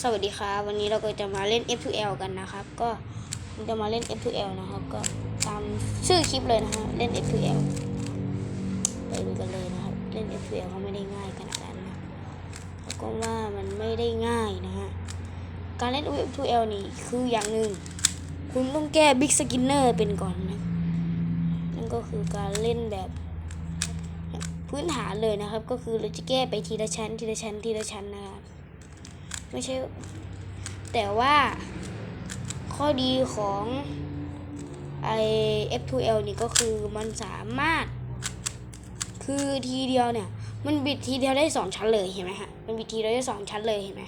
สวัสดีครับวันนี้เราก็จะมาเล่น F2L กันนะครับ ก็จะมาเล่น F2L นะครับ ก็ตามชื่อคลิปเลยนะฮะเล่น F2L ไปดูกันเลยนะครับ เล่น F2L ก็ไม่ได้ง่ายขนาดนั้นนะแล้วก็ว่ามันไม่ได้ง่ายนะฮะการเล่น F2L นี่คืออย่างหนึ่งคุณต้องแก้ Big Skinner เป็นก่อนนะนั่นก็คือการเล่นแบบพื้นฐานเลยนะครับ ก็คือเราจะแก้ไปทีละชั้นทีละชั้นทีละชั้นนะครับ ไม่ใช่ แต่ว่าข้อดีของไอ F2L นี่ก็คือมันสามารถ คือทีเดียวเนี่ย มันบิดทีเดียวได้สองชั้นเลยเห็นไหมฮะมันบิดทีเดียวได้สองชั้นเลยเห็นไหม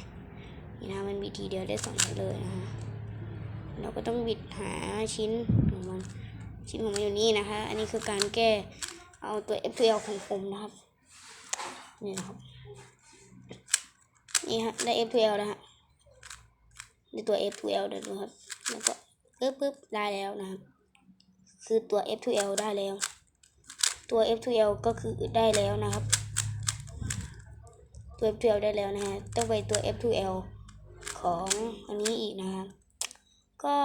นี่นะมันบิดทีเดียวได้สองชั้นเลยนะฮะเราก็ต้องบิดหาชิ้นของมันชิ้นของมันอยู่นี่นะคะ อันนี้คือการแก้เอาตัว F2L ของผมนะครับ นี่นะครับ นี่ฮะ ได้ F2L นะฮะได้ตัว F2L เดี๋ยวดูครับ แล้วก็ปึ๊บปึ๊บได้แล้วนะครับ คือตัว F2L ได้แล้ว ตัว F2L ก็คือได้แล้วนะครับ ตัว F2L ได้แล้วนะฮะ ต้องไปตัว F2L ของอันนี้อีกนะครับ ก็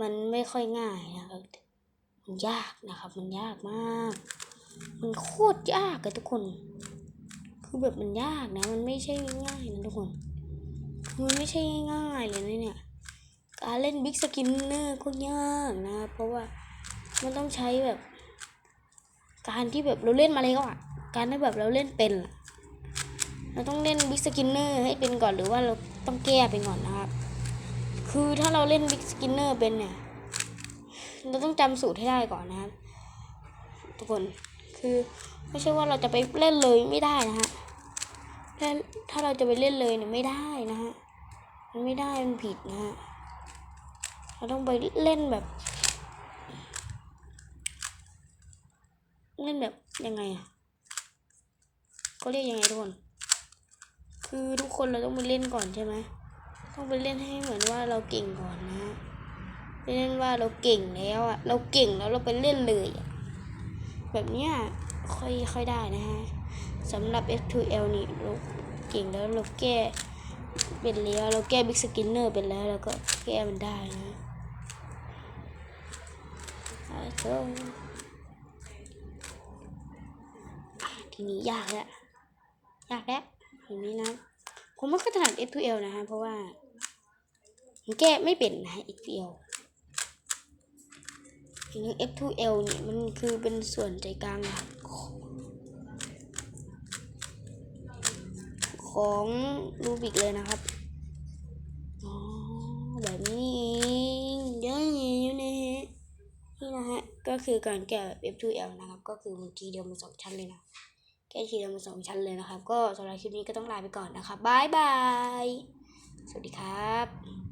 มันไม่ค่อยง่ายนะครับ มันยากนะครับ มันยากมาก มันโคตรยากเลยทุกคน คือแบบมันยากนะ มันไม่ใช่ง่ายนะทุกคน มันไม่ใช่ง่ายๆเลยนะเนี่ย การเล่นบิ๊กสกินเนอร์ก็ยากนะ เพราะว่ามันต้องใช้แบบ การที่แบบเราเล่นมาแล้วอะ การที่แบบเราเล่นเป็นเราต้องเล่นบิ๊กสกินเนอร์ให้เป็นก่อนหรือว่าเราต้องแก้ไปก่อนนะครับ คือถ้าเราเล่นบิ๊กสกินเนอร์เป็นเนี่ย เราต้องจำสูตรให้ได้ก่อนนะครับ ทุกคน คือไม่ใช่ว่าเราจะไปเล่นเลยไม่ได้นะฮะ ถ้าถ้าเราจะไปเล่นเลยเนี่ยไม่ได้นะฮะ มันไม่ได้มันผิดนะฮะ เราต้องไปเล่นแบบ เล่นแบบยังไงอะเขาเรียกยังไงทุกคน คือทุกคนเราต้องไปเล่นก่อนใช่ไหมต้องไปเล่นให้เหมือนว่าเราเก่งก่อนนะฮะเล่นว่าเราเก่งแล้วอะ เราเก่งแล้วเราไปเล่นเลยอะแบบเนี้ยค่อยค่อยได้นะฮะ สำหรับ F2L นี่เราเก่งแล้วเราแก้เป็นแล้วเราแก้บิ๊กสกินเนอร์เป็นแล้วเราก็แก้มันได้นะอ่าเจ้าอะทีนี้ยากแล้วยากแล้วทีนี้นะผมไม่ค่อยถนัด F2L นะฮะเพราะว่าผมแก้ไม่เป็นนะ F2L ทีนี้ F2L นี่มันคือเป็นส่วนใจกลางหลั ของรูบิกเลยนะครับ อ๋อ แบบนี้เองเดี๋ยวนี้นะฮะนี่นะฮะ ก็คือการแก้แบบ F2L นะครับ ก็คือมันทีเดียวมันสองชั้นเลยนะ แก้ทีเดียวมันสองชั้นเลยนะครับ ก็สำหรับคลิปนี้ก็ต้องลาไปก่อนนะครับบายบาย สวัสดีครับ